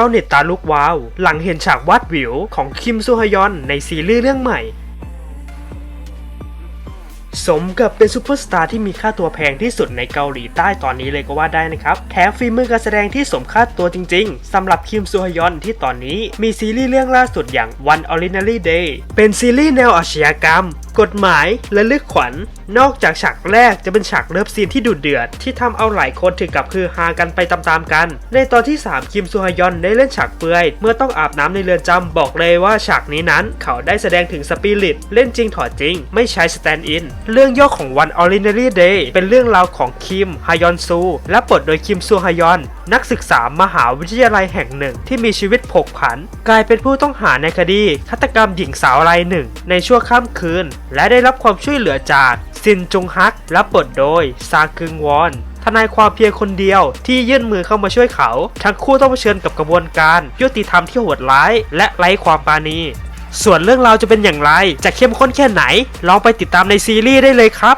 าวเน็ตตาลุกว้าว หลังเห็นฉากวาดวิวของคิมซูฮยอนในซีรีส์เรื่องใหม่ สมกับเป็นซูเปอร์สตาร์ที่มีค่าตัวแพงที่สุดในเกาหลีใต้ตอนนี้เลยก็ว่าได้นะครับ แถมฝีมือการแสดงที่สมค่าตัวจริงๆสำหรับคิมซูฮยอนที่ตอนนี้มีซีรีส์เรื่องล่าสุดอย่าง One Ordinary Day เป็นซีรีส์แนวอาชญากรรม กฎหมายและลึกขวัญนอกจากฉากแรกจะเป็นฉากเลิฟซีนที่ดุเดือด ที่ทำเอาหลายคนถึงกับคือฮากันไปตามๆกัน ในตอนที่ 3 คิมซูฮยอนได้เล่นฉากเปลือย เมื่อต้องอาบน้ำในเรือนจำบอกเลยว่าฉากนี้นั้น เขาได้แสดงถึงสปิริตเล่นจริงถอดจริง ไม่ใช้สแตนด์อิน เรื่องย่อของ One Ordinary Day เป็นเรื่องราวของคิมฮยอนซู และบทโดยคิมซูฮยอน นักศึกษามหาวิทยาลัยแห่งหนึ่ง ที่มีชีวิตผกผัน กลายเป็นผู้ต้องหาในคดีฆาตกรรมหญิงสาวรายหนึ่ง ในชั่วข้ามคืนและได้รับความช่วยเหลือจากซินจุงฮักรับบทโดยซากึงวอนทนายความเพียงคนเดียวที่ยื่นมือเข้ามาช่วยเขา ทั้งคู่ต้องเผชิญกับกระบวนการยุติธรรมที่โหดร้าย และไร้ความปราณีส่วนเรื่องราวจะเป็นอย่างไร จะเข้มข้นแค่ไหนลองไปติดตามในซีรีส์ได้เลยครับ